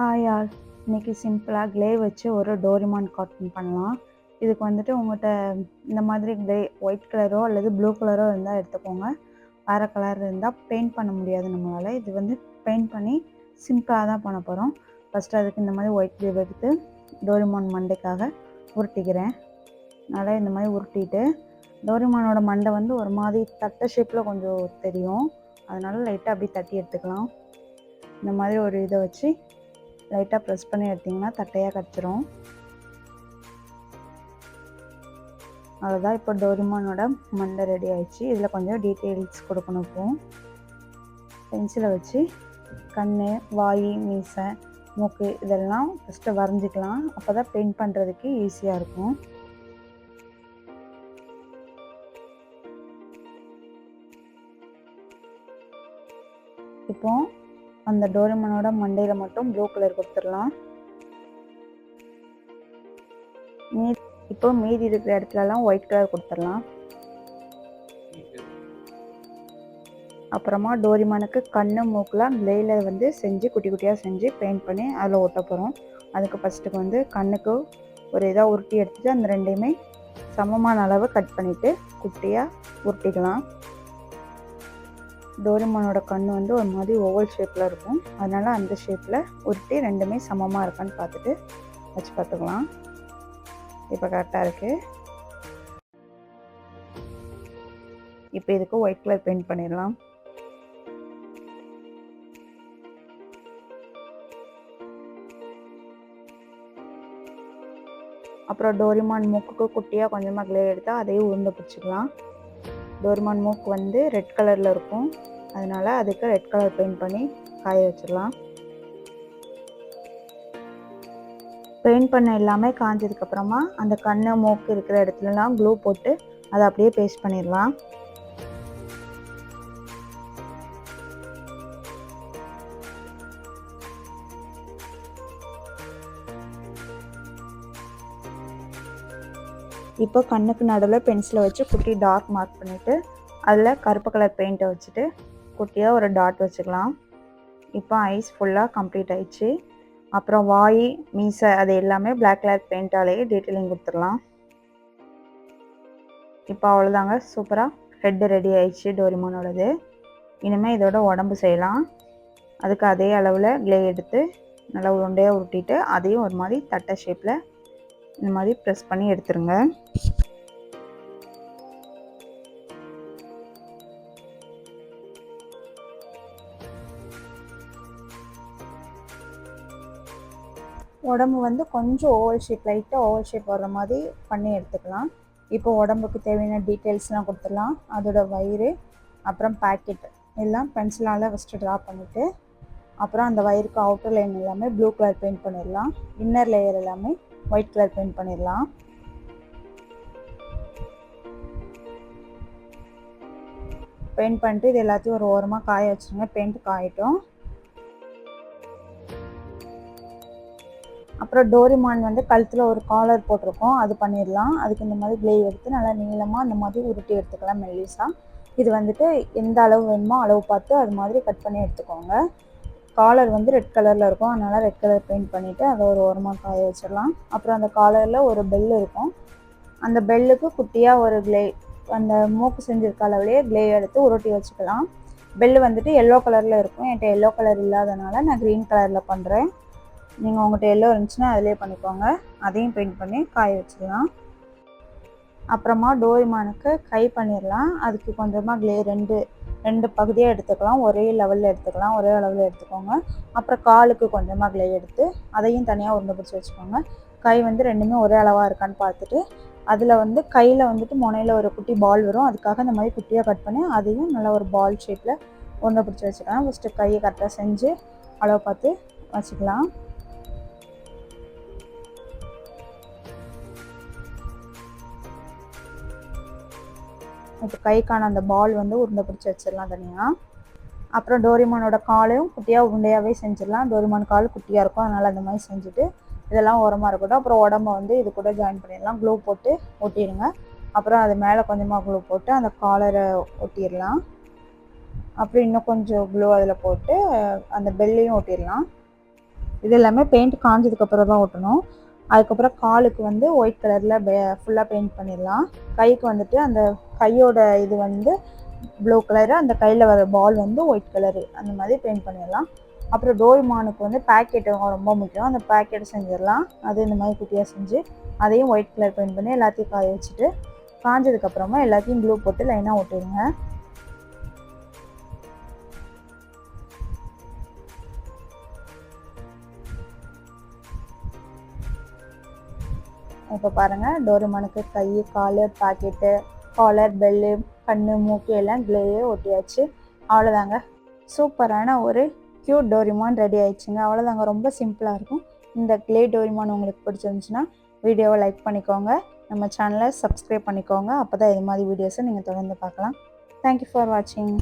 Hi all இன்றைக்கி சிம்பிளாக clay வச்சு ஒரு டோரிமான் காட்டன் பண்ணலாம். இதுக்கு வந்துட்டு உங்கள்கிட்ட இந்த மாதிரி க்ளே ஒயிட் கலரோ அல்லது ப்ளூ கலரோ இருந்தால் எடுத்துக்கோங்க. வேறு கலர் இருந்தால் பெயிண்ட் பண்ண முடியாது நம்மளால். இது வந்து பெயிண்ட் பண்ணி சிம்பிளாக தான் பண்ண போகிறோம் ஃபஸ்ட்டு அதுக்கு இந்த மாதிரி ஒயிட் க்ளே எடுத்து டோரிமான் மண்டைக்காக உருட்டிக்கிறேன். நல்லா இந்த மாதிரி உருட்டிட்டு டோரிமானோட மண்டை வந்து ஒரு மாதிரி தட்டை ஷேப்பில் கொஞ்சம் தெரியும். அதனால் லைட்டாக அப்படி தட்டி எடுத்துக்கலாம். இந்த மாதிரி ஒரு இதை வச்சு லைட்டாக ப்ரெஸ் பண்ணி எடுத்திங்கன்னா தட்டையாக கிடச்சிரும். அவ்வளோதான் இப்போ டோரிமானோட மண்டை ரெடி ஆயிடுச்சு. இதில் கொஞ்சம் டீட்டெயில்ஸ் கொடுக்கணும் இப்போ. பென்சிலை வச்சு கண் வாய் மீசை மூக்கு இதெல்லாம் ஃபஸ்ட்டு வரைஞ்சிக்கலாம். அப்போ தான் பெயிண்ட் பண்ணுறதுக்கு ஈஸியாக இருக்கும். இப்போ அந்த டோரிமனோட மண்டையில் மட்டும் ப்ளூ கலர் கொடுத்துடலாம். மீ இப்போ மீதி இருக்கிற இடத்துலலாம் ஒயிட் கலர் கொடுத்துடலாம். அப்புறமா டோரிமானுக்கு கண்ணு மூக்கெலாம் க்ளேயில் வந்து செஞ்சு குட்டி குட்டியாக செஞ்சு பெயிண்ட் பண்ணி அதில் ஒட்ட போகிறோம் அதுக்கு ஃபஸ்ட்டுக்கு வந்து கண்ணுக்கு ஒரு இதாக உருட்டி எடுத்துகிட்டு அந்த ரெண்டையுமே சமமான அளவு கட் பண்ணிவிட்டு குட்டியாக உருட்டிக்கலாம். டோரிமானோட கண் வந்து ஒரு மாதிரி ஓவல் ஷேப்பில் இருக்கும். அதனால் அந்த ஷேப்பில் உருட்டி ரெண்டுமே சமமாக இருக்கான்னு பார்த்துட்டு வச்சு பார்த்துக்கலாம். இப்போ கரெக்டாக இருக்குது இப்போ இதுக்கு ஒயிட் கலர் பெயிண்ட் பண்ணிடலாம். அப்புறம் டோரிமான் மூக்குக்கு குட்டியாக கொஞ்சமாக கிளே எடுத்தால் அதையும் உருண்டை பிடிச்சிக்கலாம். டோர்மான் மூக்கு வந்து ரெட் கலரில் இருக்கும். அதனால் அதுக்கு ரெட் கலர் பெயிண்ட் பண்ணி காய வச்சிடலாம். பெயிண்ட் பண்ண எல்லாமே காஞ்சதுக்கப்புறமா அந்த கண்ணு மூக்கு இருக்கிற இடத்துலலாம் க்ளூ போட்டு அதை அப்படியே பேஸ்ட் பண்ணிடலாம். இப்போ கண்ணுக்கு நடுவில் பென்சிலை வச்சு குட்டி டார்க் மார்க் பண்ணிவிட்டு அதில் கருப்பு கலர் பெயிண்ட்டை வச்சுட்டு குட்டியாக ஒரு டாட் வச்சுக்கலாம். இப்போ ஐஸ் ஃபுல்லாக கம்ப்ளீட் ஆயிடுச்சு. அப்புறம் வாய் மீசை அது எல்லாமே பிளாக் கலர் பெயிண்டாலேயே டீட்டெயிலிங் கொடுத்துடலாம். இப்போ அவ்வளோதாங்க சூப்பராக ஹெட்டு ரெடி ஆயிடுச்சு டோரிமோனோடது. இனிமேல் இதோட உடம்பு செய்யலாம். அதுக்கு அதே அளவில் க்ளே எடுத்து நல்லா உருண்டையாக உருட்டிட்டு அதையும் ஒரு மாதிரி தட்டை ஷேப்பில் இந்த மாதிரி ப்ரெஸ் பண்ணி எடுத்துருங்க. உடம்பு வந்து கொஞ்சம் ஓவல் ஷேப் லைட்டாக ஓவல் ஷேப் வர்ற மாதிரி பண்ணி எடுத்துக்கலாம். இப்போ உடம்புக்கு தேவையான டீட்டெயில்ஸ்லாம் கொடுத்துடலாம். அதோட வயிறு அப்புறம் பேக்கெட் எல்லாம் பென்சிலால் ஃபஸ்ட்டு ட்ரா பண்ணிவிட்டு அப்புறம் அந்த வயிறுக்கு அவுட்டர் லைன் எல்லாமே ப்ளூ கலர் பெயிண்ட் பண்ணிடலாம். இன்னர் லேயர் எல்லாமே ஒயிட் கலர் பெயிண்ட் பண்ணிடலாம். பெயிண்ட் பண்ணிட்டு இது எல்லாத்தையும் ஒரு ஓரமாக காய வச்சுருங்க. பெயிண்ட் காயிட்டும். அப்புறம் டோரிமான் வந்து கழுத்தில் ஒரு காலர் போட்டிருக்கோம். அது பண்ணிடலாம். அதுக்கு இந்த மாதிரி க்ளே எடுத்து நல்லா நீளமாக அந்த மாதிரி உருட்டி எடுத்துக்கலாம் மெல்லிஸாக இது வந்துட்டு எந்த அளவு வேணுமோ அளவு பார்த்து அது மாதிரி கட் பண்ணி எடுத்துக்கோங்க. காலர் வந்து ரெட் கலரில் இருக்கும். அதனால் ரெட் கலர் பெயிண்ட் பண்ணிவிட்டு அதை ஒரு ஓரமாக காய வச்சிடலாம். அப்புறம் அந்த காலரில் ஒரு பெல் இருக்கும். அந்த பெல்லுக்கு குட்டியாக ஒரு க்ளே அந்த மூக்கு செஞ்சுருக்க அளவுலேயே க்ளே எடுத்து உருட்டி வச்சுக்கலாம். பெல் வந்துட்டு எல்லோ கலரில் இருக்கும். என்கிட்ட எல்லோ கலர் இல்லாதனால நான் க்ரீன் கலரில் பண்ணுறேன் நீங்கள் உங்கள்கிட்ட எல்லோ இருந்துச்சுன்னா அதிலே பண்ணிக்கோங்க. அதையும் பெயிண்ட் பண்ணி காய வச்சிடலாம். அப்புறமா டோரிமானுக்கு கை பண்ணிடலாம். அதுக்கு கொஞ்சமாக க்ளே ரெண்டு ரெண்டு பகுதியாக எடுத்துக்கலாம். ஒரே லெவலில் எடுத்துக்கலாம். ஒரே அளவில் எடுத்துக்கோங்க. அப்புறம் காலுக்கு கொஞ்சமாக க்ளே எடுத்து அதையும் தனியாக உருண்டை பிடிச்சி வச்சுக்கோங்க. கை வந்து ரெண்டுமே ஒரே அளவாக இருக்கான்னு பார்த்துட்டு அதில் வந்து கையில் வந்துட்டு முனையில் ஒரு குட்டி பால் வரும். அதுக்காக இந்த மாதிரி குட்டியாக கட் பண்ணி அதையும் நல்லா ஒரு பால் ஷேப்பில் உருண்டை பிடிச்சி வச்சுக்கலாம். ஃபஸ்ட்டு கையை கரெக்டாக செஞ்சு அளவு பார்த்து வச்சுக்கலாம். இப்போ கைக்கான அந்த பால் வந்து உருண்டை பிடிச்சி வச்சிடலாம் தனியாக அப்புறம் டோரிமானோட காலையும் குட்டியாக உருண்டையாகவே செஞ்சிடலாம். டோரிமான் கால் குட்டியாக இருக்கும் அதனால் அந்த மாதிரி செஞ்சுட்டு இதெல்லாம் உரமாக இருக்கட்டும். அப்புறம் உடம்ப வந்து இது கூட ஜாயின் பண்ணிடலாம். க்ளூ போட்டு ஒட்டிடுங்க. அப்புறம் அது மேலே கொஞ்சமாக க்ளூ போட்டு அந்த காலரை ஒட்டிடலாம். அப்புறம் இன்னும் கொஞ்சம் க்ளூ அதில் போட்டு அந்த பெல்லையும் ஒட்டிடலாம். இது எல்லாமே பெயிண்ட் காஞ்சதுக்கப்புறம் தான் ஒட்டணும். அதுக்கப்புறம் காலுக்கு வந்து ஒயிட் கலரில் ஃபுல்லாக பெயிண்ட் பண்ணிடலாம். கைக்கு வந்துட்டு அந்த கையோட இது வந்து ப்ளூ கலரு அந்த கையில் வர பால் வந்து ஒயிட் கலரு அந்த மாதிரி பெயிண்ட் பண்ணிடலாம். அப்புறம் டோரிமானுக்கு வந்து பேக்கெட்டு ரொம்ப முக்கியம். அந்த பேக்கெட் செஞ்சிடலாம். அது இந்த மாதிரி குட்டியாக செஞ்சு அதையும் ஒயிட் கலர் பெயிண்ட் பண்ணி எல்லாத்தையும் காய வச்சுட்டு காஞ்சதுக்கப்புறமா எல்லாத்தையும் க்ளூ போட்டு லைனாக ஒட்டிடுங்க. இப்போ பாருங்கள் டோரிமானுக்கு கை கால் பாக்கெட்டு காலர் பெல்லு கண்ணு மூக்கு எல்லாம் க்ளேயே ஒட்டியாச்சு. அவ்வளோதாங்க சூப்பரான ஒரு க்யூட் டோரிமான் ரெடி ஆயிடுச்சுங்க. அவ்வளோதாங்க ரொம்ப சிம்பிளாக இருக்கும். இந்த க்ளே டோரிமான் உங்களுக்கு பிடிச்சிருந்துச்சுன்னா வீடியோவை லைக் பண்ணிக்கோங்க. நம்ம சேனலை சப்ஸ்கிரைப் பண்ணிக்கோங்க. அப்போ தான் இது மாதிரி வீடியோஸை நீங்கள் தொடர்ந்து பார்க்கலாம். தேங்க்யூ ஃபார் வாட்சிங்